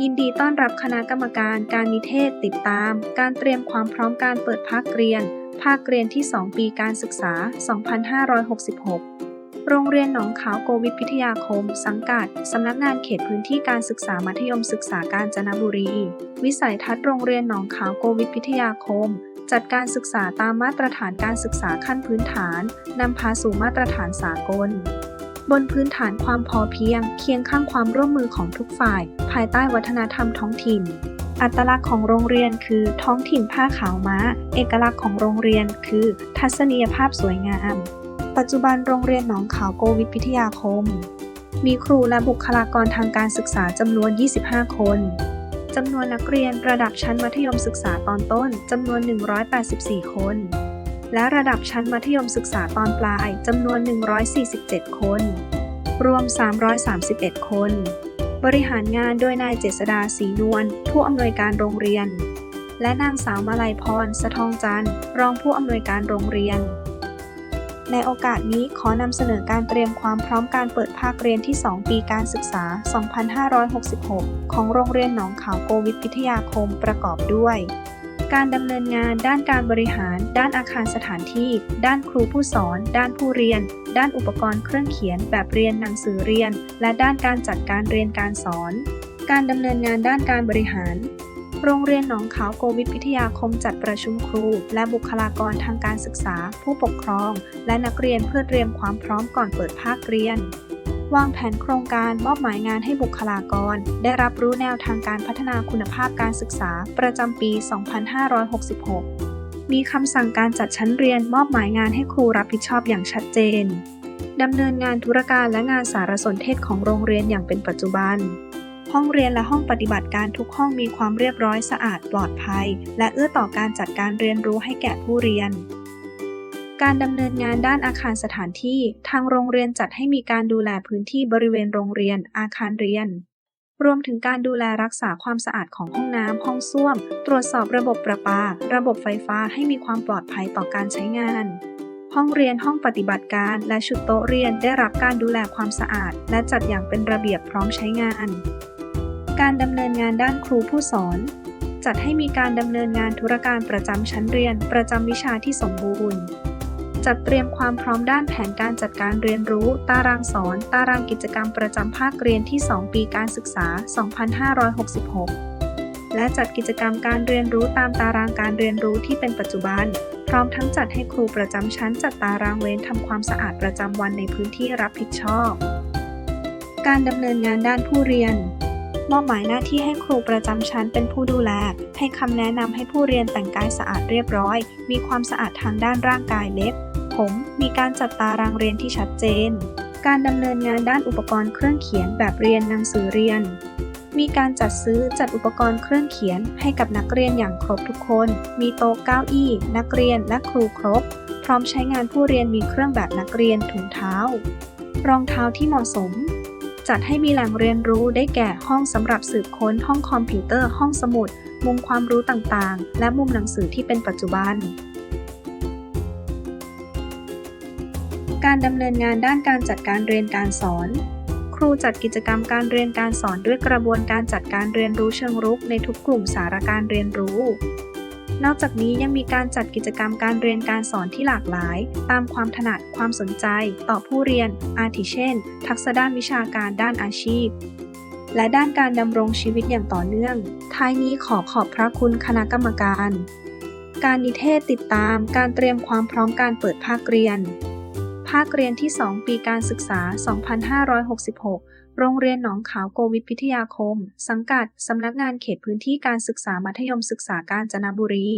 ยินดีต้อนรับคณะกรรมการการนิเทศติดตาม การเตรียมความพร้อมการเปิดภาคเรียน ภาคเรียนที่ 2 ปีการศึกษา 2566 โรงเรียนหนองขาวโกวิทพิทยาคม สังกัด สำนักงานเขตพื้นที่การศึกษามัธยมศึกษาการจนบุรี วิสัยทัศน์โรงเรียนหนองขาวโกวิทพิทยาคม จัดการศึกษาตามมาตรฐานการศึกษาขั้นพื้นฐาน นำพาสู่มาตรฐานสากล บนพื้นฐานความพอเพียง เคียงข้างความร่วมมือของทุกฝ่าย ภายใต้วัฒนธรรมท้องถิ่น อัตลักษณ์ของโรงเรียนคือท้องถิ่นผ้าขาวม้า เอกลักษณ์ของโรงเรียนคือ ทัศนียภาพสวยงาม ปัจจุบันโรงเรียนหนองขาวโกวิทพิทยาคม มีครูและบุคลากรทางการศึกษาจำนวน 25 คนจำนวนนักเรียนระดับชั้นมัธยมศึกษาตอนต้นจำนวน 184 คน และระดับชั้นมัธยมศึกษาตอนปลายจำนวน 147 คน รวม 331 คน บริหารงานโดยนายเจษดาศรีนวลผู้อำนวยการโรงเรียน และนางสาวมาลัยพร สะทองจันทร์รองผู้อำนวยการโรงเรียน ในโอกาสนี้ขอนำเสนอการเตรียมความพร้อมการเปิดภาคเรียนที่ 2 ปีการศึกษา 2566 ของโรงเรียนหนองขาวโกวิทพิทยาคมประกอบด้วย การดำเนินงานด้านการบริหาร ด้านอาคารสถานที่ ด้านครูผู้สอน ด้านผู้เรียน ด้านอุปกรณ์เครื่องเขียนแบบเรียนหนังสือเรียน และด้านการจัดการเรียนการสอน การดำเนินงานด้านการบริหาร โรงเรียนหนองขาวโกวิทพิทยาคมจัดประชุมครู และบุคลากรทางการศึกษา ผู้ปกครอง และนักเรียนเพื่อเตรียมความพร้อมก่อนเปิดภาคเรียน วางแผนโครงการมอบหมายงานให้บุคลากร ได้รับรู้แนวทางการพัฒนาคุณภาพการศึกษาประจำปี 2566 มีคำสั่งการจัดชั้นเรียนมอบหมายงานให้ครูรับผิดชอบอย่างชัดเจน ดำเนินงานธุรการและงานสารสนเทศของโรงเรียนอย่างเป็นปัจจุบัน ห้องเรียนและห้องปฏิบัติการทุกห้องมีความเรียบร้อยสะอาดปลอดภัย และเอื้อต่อการจัดการเรียนรู้ให้แก่ผู้เรียน การดำเนินงานด้านอาคารสถานที่ ทางโรงเรียนจัดให้มีการดูแลพื้นที่บริเวณโรงเรียน อาคารเรียน รวมถึงการดูแลรักษาความสะอาดของห้องน้ำห้องส้วม ตรวจสอบระบบประปา ระบบไฟฟ้าให้มีความปลอดภัยต่อการใช้งาน ห้องเรียนห้องปฏิบัติการ และชุดโต๊ะเรียนได้รับการดูแลความสะอาด และจัดอย่างเป็นระเบียบพร้อมใช้งาน การดำเนินงานด้านครูผู้สอนจัดให้มีการดำเนินงานธุรการประจำชั้นเรียนประจำวิชาที่สมบูรณ์ จัดเตรียมความพร้อมด้านแผนการจัดการเรียนรู้ ตารางสอน ตารางกิจกรรมประจำภาคเรียนที่ 2 ปีการศึกษา 2566 และจัดกิจกรรมการเรียนรู้ตามตารางการเรียนรู้ที่เป็นปัจจุบัน พร้อมทั้งจัดให้ครูประจำชั้นจัดตารางเวรทำความสะอาดประจำวันในพื้นที่รับผิดชอบ การดำเนินงานด้านผู้เรียนมอบหมายหน้าที่ให้ครูประจำชั้นเป็นผู้ดูแล ให้คำแนะนำให้ผู้เรียนแต่งกายสะอาดเรียบร้อย มีความสะอาดทางด้านร่างกายเล็บ ผมมีการจัดตารางเรียนที่ชัดเจน การดำเนินงานด้านอุปกรณ์เครื่องเขียนแบบเรียนหนังสือเรียน มีการจัดซื้อจัดอุปกรณ์เครื่องเขียนให้กับนักเรียนอย่างครบทุกคน มีโต๊ะเก้าอี้ นักเรียนและครูครบ พร้อมใช้งานผู้เรียนมีเครื่องแบบนักเรียนถุงเท้า รองเท้าที่เหมาะสม จัดให้มีแหล่งเรียนรู้ได้แก่ห้องสำหรับสืบค้นห้องคอมพิวเตอร์ห้องสมุด มุมความรู้ต่างๆ และมุมหนังสือที่เป็นปัจจุบัน การดำเนินงานด้านการจัดการเรียนการสอน ครูจัดกิจกรรมการเรียนการสอนด้วยกระบวนการจัดการเรียนรู้เชิงรุกในทุกกลุ่มสาระการเรียนรู้ นอกจากนี้ยังมีการจัดกิจกรรมการเรียนการสอนที่หลากหลาย ตามความถนัดความสนใจ ต่อผู้เรียน อาทิเช่น ทักษะด้านวิชาการด้านอาชีพ และด้านการดำรงชีวิตอย่างต่อเนื่อง ท้ายนี้ขอขอบพระคุณคณะกรรมการ การนิเทศติดตามการเตรียมความพร้อมการเปิดภาคเรียน ภาคเรียนที่ 2 ปีการศึกษา 2566 โรงเรียนหนองขาวโกวิทพิทยาคม สังกัด สำนักงานเขตพื้นที่การศึกษามัธยมศึกษากาญจนบุรี